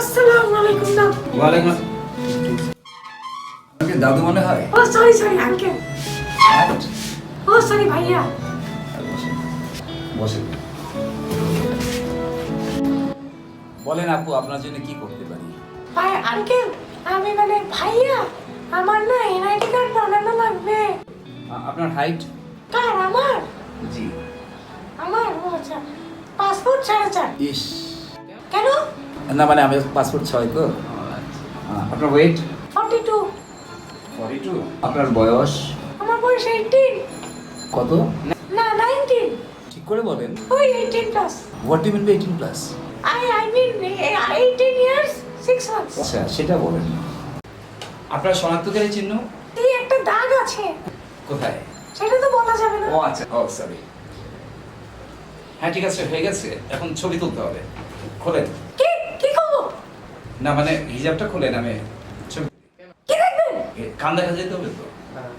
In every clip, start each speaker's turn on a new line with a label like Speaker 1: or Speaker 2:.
Speaker 1: আসসালামু আলাইকুম দাদু।
Speaker 2: ওয়ালাইকুম আপনাকে দাদু মনে হয়?
Speaker 1: ও সরি সরি আঙ্কেল ও সরি ভাইয়া।
Speaker 2: বসেন বলেন আপু আপনার জন্য কি করতে পারি?
Speaker 1: ভাই আঙ্কেল আমি মানে ভাইয়া আমার না এনআইডি কার্ড বানানো লাগবে।
Speaker 2: আপনার হাইট
Speaker 1: কার আমার?
Speaker 2: জি।
Speaker 1: আমার? ও আচ্ছা। পাসপোর্ট সাড়ে চার
Speaker 2: ইস।
Speaker 1: কেন?
Speaker 2: না মানে আমি পাসপোর্ট ছয় তো। আপনার weight
Speaker 1: forty two
Speaker 2: forty two আপনার বয়স?
Speaker 1: আমার বয়স এইটিন
Speaker 2: কত?
Speaker 1: না নাইনটিন
Speaker 2: ঠিক করে বলেন।
Speaker 1: ওই eighteen plus
Speaker 2: what you mean by eighteen plus
Speaker 1: I I mean eighteen years six months
Speaker 2: আচ্ছা সেটা বলেন। আপনার শনাক্তকারী চিহ্ন?
Speaker 1: এই একটা দাগ আছে।
Speaker 2: কোথায়?
Speaker 1: সেটা তো বলা যাবে না।
Speaker 2: ও আচ্ছা। ও সরি হ্যাঁ ঠিক আছে হয়ে গেছে। এখন ছবি তুলতে হবে। খোলেন। না মানে হিজাবটা খুলে
Speaker 1: কি দেখবেন
Speaker 2: কান দেখা যেতে হবে তো? হ্যাঁ,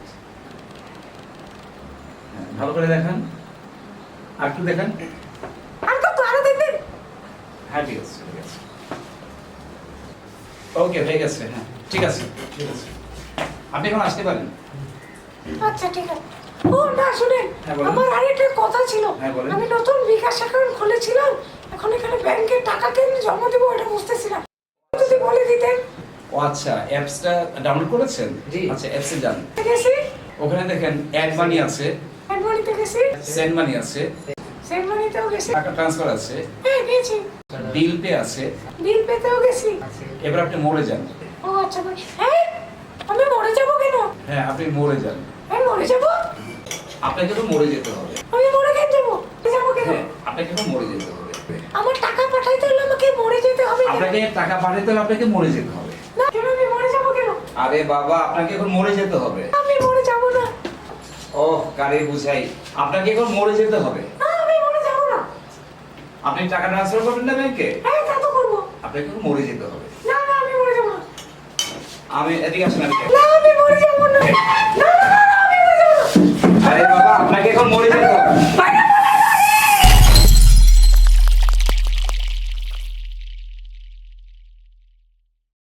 Speaker 2: ভালো করে দেখান। আর একটু দেখান।
Speaker 1: আর কত আরও দেখবেন
Speaker 2: হ্যাঁ ঠিক আছে ঠিক আছে। ওকে হয়ে গেছে হ্যাঁ ঠিক আছে ঠিক আছে। আপনি এখন আসতে পারেন।
Speaker 1: আচ্ছা ঠিক আছে। ও না শুনেন
Speaker 2: হ্যাঁ।
Speaker 1: আমার আরেকটা কথা ছিল।
Speaker 2: হ্যাঁ।
Speaker 1: আমি নতুন বিকাশ অ্যাকাউন্ট খুলেছিলাম। এখন এখানে ব্যাংকে টাকা কেমনি জমা দেবো
Speaker 2: ও আচ্ছা অ্যাপসটা ডাউনলোড করেছেন?
Speaker 3: জি।
Speaker 2: আচ্ছা অ্যাপসে যান। ওখানে দেখেন অ্যাড মানি আছে।
Speaker 1: অ্যাডমানিতে গেছি।
Speaker 2: সেন্ড মানি আছে।
Speaker 1: সেন্ট মানিতেও গেছি।
Speaker 2: টাকা ট্রান্সফার আছে।
Speaker 1: হ্যাঁ গেছি।
Speaker 2: বিল পে আছে।
Speaker 1: বিল পেতেও গেছি।
Speaker 2: এবার আপনি মরে যান।
Speaker 1: ও আচ্ছা ভাই। হ্যাঁ? আমি মরে যাব কেন?
Speaker 2: হ্যাঁ আপনি মরে যান।
Speaker 1: আমি মরে যাব?
Speaker 2: আপনাকে তো মরে যেতে হবে।
Speaker 1: আমি মরে কেন যাব? যাব কেন?
Speaker 2: হ্যাঁ আপনাকে তো মরে যেতে হবে।
Speaker 1: আমার টাকা পাঠাইতে হলে আমাকে মরে যেতে হবে
Speaker 2: আপনাকে টাকা পাঠাতে হলে আপনাকে মরে যেতে হবে।
Speaker 1: না কেন আমি মরে যাব কেন?
Speaker 2: আরে বাবা আপনাকে এখন মরে যেতে হবে।
Speaker 1: আমি মরে যাব না।
Speaker 2: ও কারে বুঝাই। আপনাকে এখন মরে যেতে হবে।
Speaker 1: না আমি মরে যাব না।
Speaker 2: আপনি টাকা ট্রান্সফার করবেন না ব্যাংকে
Speaker 1: হ্যাঁ তা তো করব।
Speaker 2: আপনাকে এখন মরে যেতে হবে।
Speaker 1: না না আমি মরে যাব না।
Speaker 2: আমি এদিকে আসুন আমি
Speaker 1: না আমি মরে যাব না না